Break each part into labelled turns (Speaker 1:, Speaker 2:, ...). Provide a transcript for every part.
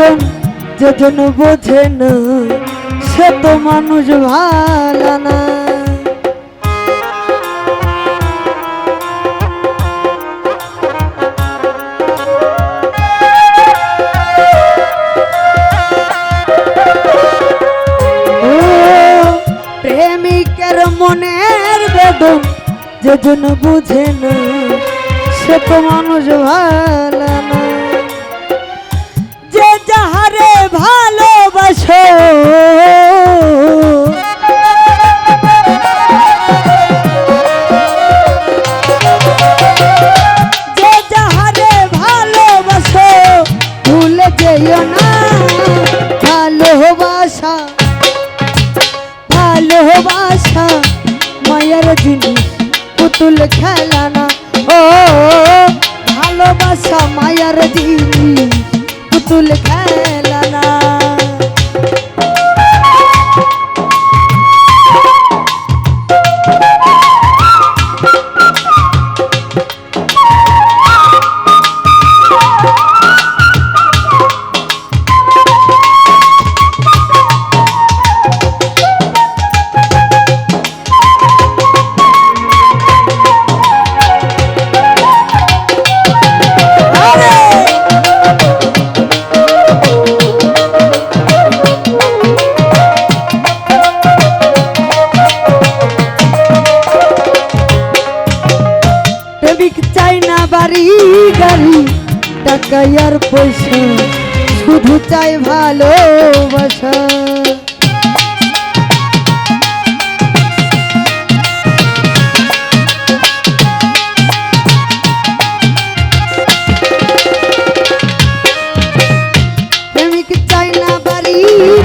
Speaker 1: বেদন যেজন বোঝে না, সে তো মানুষ ভালো না। প্রেমিকের মনের বেদন যেজন বুঝে না, সে তো মানুষ ভালো ভালোবাসো যে যাহারে ভালোবাসো, ভুলে যেও না। ভালোবাসা ভালোবাসা, মায়ের জিনিস, পুতুল খেলা না ও, ভালোবাসা, মায়ের জিনিস, পুতুল খেলা বাড়ি গাড়ি টাকা আর পয়সা, শুধু চাই ভালোবাসা।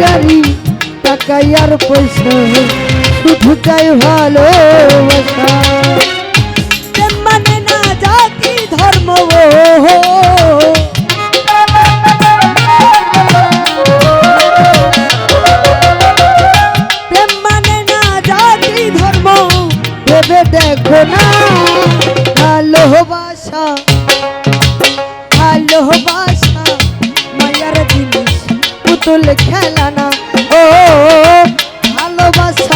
Speaker 1: গাড়ি টাকা আর পয়সা, শুধু চাই ভালোবাসা।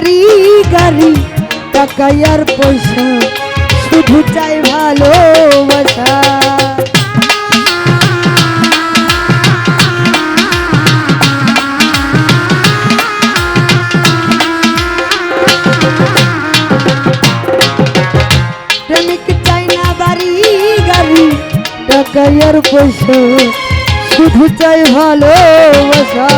Speaker 1: বাড়ি গাড়ি টাকা আর পয়সা, শুধু চাই ভালোবাসা। প্রেমিক চাই না বাড়ি, গাড়ি টাকা পয়সা, শুধু চাই ভালোবাসা।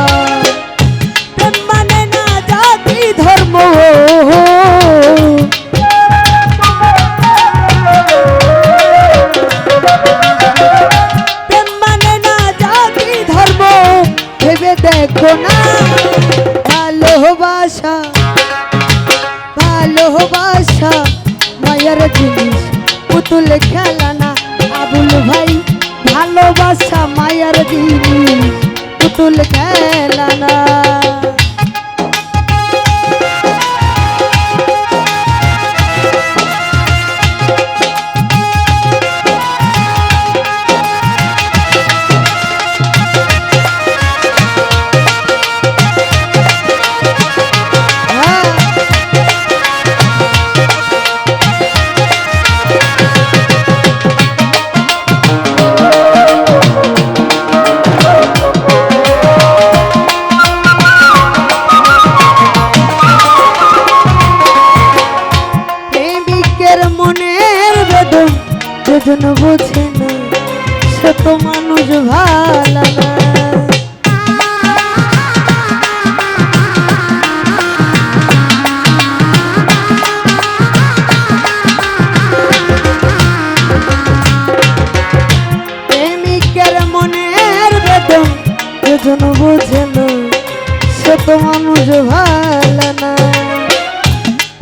Speaker 1: দেখো না ভালোবাসা পুতুল খেলা না আবুল ভাই ভালোবাসা মায়ের জিনিস পুতুল খেলা।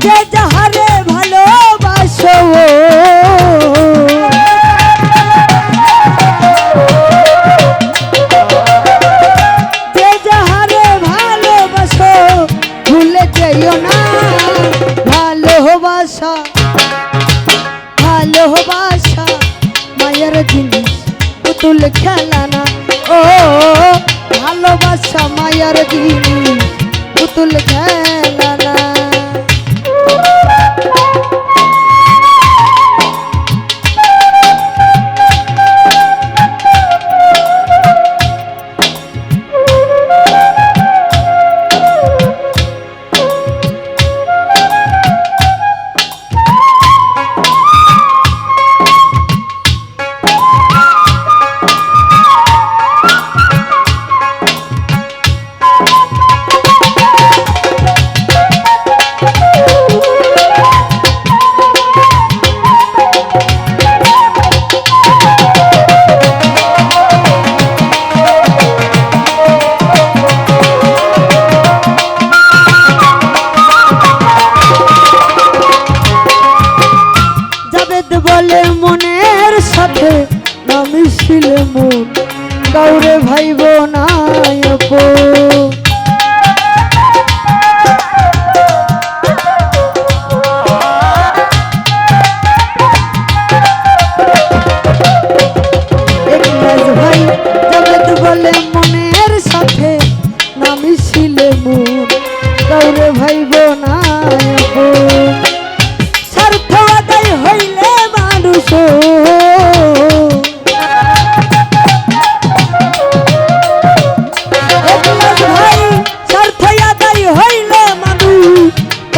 Speaker 1: যে যাহারে ভালোবাসো যে যাহারে ভালোবাসো ভুলে যেও না, ভালোবাসা ভালোবাসা মায়ের জিনিস, পুতুল খেলা না ও, ভালোবাসা মায়ের জিনিস, পুতুল খেলা না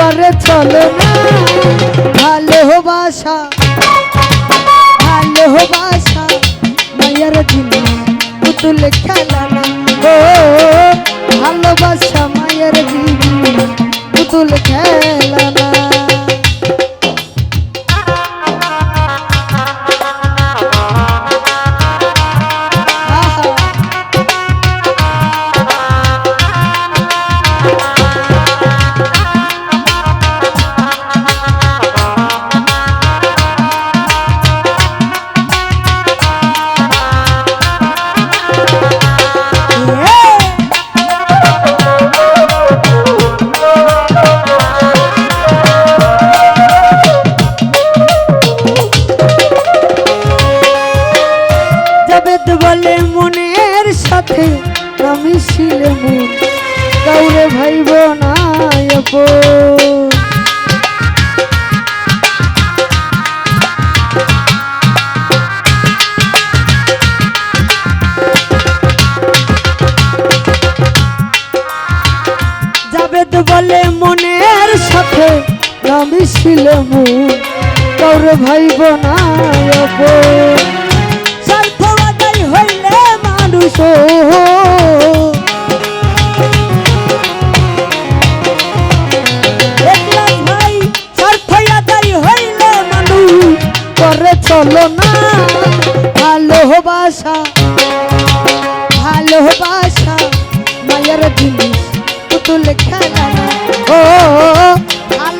Speaker 1: করে চলে না ভালোবাসা ভালোবাসা মায়ের দিন পুতুল খেলা না। ও। ছিল তোর ভাই বনায়ব স্বার্থ আদায় হইলে মানুষ করে চলো না। ভালোবাসা ভালোবাসা মায়ের জিনিস, পুতুল খেলা ও